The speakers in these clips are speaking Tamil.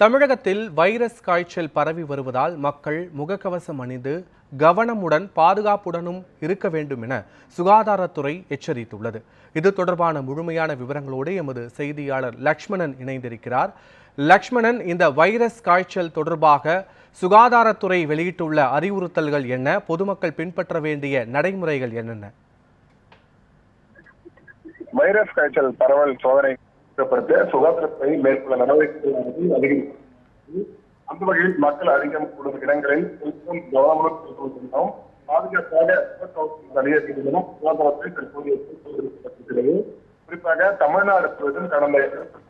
தமிழகத்தில் வைரஸ் காய்ச்சல் பரவி வருவதால் மக்கள் முகக்கவசம் அணிந்து கவனமுடன் பாதுகாப்புடனும் இருக்க வேண்டும் என சுகாதாரத்துறை எச்சரித்துள்ளது. இது தொடர்பான முழுமையான விவரங்களோடு எமது செய்தியாளர் லக்ஷ்மணன் இணைந்திருக்கிறார். லக்ஷ்மணன் இந்த வைரஸ் காய்ச்சல் தொடர்பாக சுகாதாரத்துறை வெளியிட்டுள்ள அறிவுறுத்தல்கள் என்ன? பொதுமக்கள் பின்பற்ற வேண்டிய நடைமுறைகள் என்னென்ன? வைரஸ் காய்ச்சல் பரவல் சோதனை கட்டுப்படுத்த சுகாதாரத்துறை மேற்கொள்ள நடவடிக்கைகள் அதிகரித்து அந்த வகையில் மக்கள் அதிகம் கூடும் இடங்களில் கொஞ்சம் கவனமுடன் செலுத்துவதும் பாதுகாப்பாக முகக்கவசம் அணியக்கூடியதும் சுகாதாரத்தை தற்போது எச்சரிக்கப்பட்டிருக்கிறது குறிப்பாக தமிழ்நாடு முழுவதும் கடந்த வைரஸ்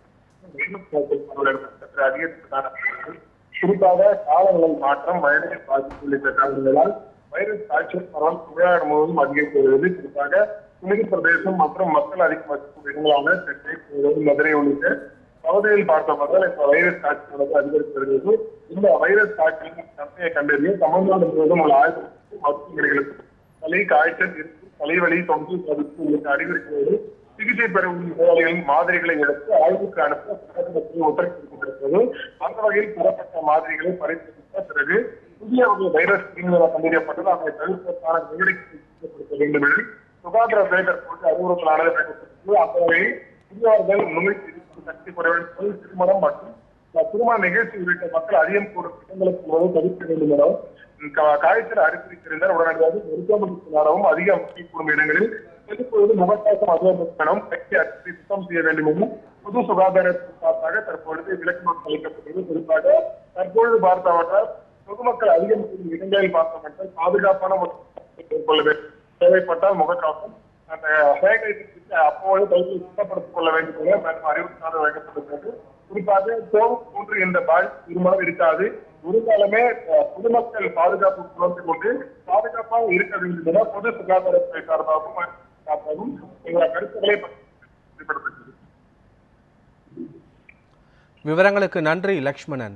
குறிப்பாக காலநிலை மாற்றம் மழை பாதிப்பு உள்ளிட்ட காரணங்களால் வைரஸ் காய்ச்சல் பரவல் தமிழ்நாடு முழுவதும் அதிகரித்து வருகிறது. குறிப்பாக குளிர் பிரதேசம் மற்றும் மக்கள் அதிகம் வசிக்கும் இடங்களான சென்னை மதுரை உள்ளிட்ட பகுதியில் பார்த்தவர்கள் இப்ப வைரஸ் காய்ச்சலானது அதிகரித்து வருகிறது. இந்த வைரஸ் காய்ச்சலின் தன்மையை கண்டறிய தமிழ்நாடு முழுவதும் உள்ள ஆய்வு மருத்துவமனைகளுக்கு தலை காய்ச்சல் இருக்கும் தலைவலி தொன்று தடுப்பு உள்ளிட்ட அறிகுறிகளோடு சிகிச்சை பெறும் நோயாளிகளின் மாதிரிகளை எடுத்து ஆய்வுக்கு அனுப்ப உத்தரவிடப்பட்டிருக்கிறது அந்த வகையில் பெறப்பட்ட மாதிரிகளை பரிசீலித்த பிறகு புதிய வகை வைரஸ் கிருமிகளை கண்டறியப்பட்டது. அதை தடுப்பதற்கான நடவடிக்கை வேண்டும் என சுகாதார பேட்டர் போட்டு வெளியிட்டிருக்கிறது அப்போவே வகையில் புதியவர்கள் நோய் எதிர்ப்பு சக்தி குறைவடைந்து திருமணம் மற்றும் திருமண நிகழ்ச்சி உள்ளிட்ட மக்கள் அதிகம் கூடும் இடங்களுக்கு போது தவிர்க்க வேண்டும் எனவும் காய்ச்சல் அறிகுறி உடனடியாக மருத்துவமனைக்கு அதிக கூடும் இடங்களில் பொதுப்பொழுது முகக்கவசம் அதிகரிக்கணும் கையை அடித்து சுத்தம் செய்ய வேண்டும் என்றும் பொது சுகாதாரத்தின் பார்த்தாக தற்பொழுது விளக்கம் அளிக்கப்பட்டது குறிப்பாக தற்பொழுது பார்த்தவற்றால் பொதுமக்கள் அதிகம் கூடும் இடங்களில் பார்த்தவற்றால் பாதுகாப்பான முறையில் மேற்கொள்ள வேண்டும். தேவைப்பட்டால் முகக்கவசம் அந்த சேகரித்து அப்போது கையை சுத்தப்படுத்திக் கொள்ள வேண்டும் என மற்றும் அறிவுறுத்தலாக வழங்கப்பட்டிருக்கிறது குறிப்பாக கோவிட் போன்று என்ற பால் இருமளவு இருக்காது. இருந்தாலுமே பொதுமக்கள் பாதுகாப்பு உணர்ந்து கொண்டு பாதுகாப்பாக இருக்க வேண்டும் என பொது சுகாதாரத்துறை சார்பாகவும் சார்பாகவும் எங்கள் கருத்துக்களை விவரங்களுக்கு நன்றி லக்ஷ்மணன்.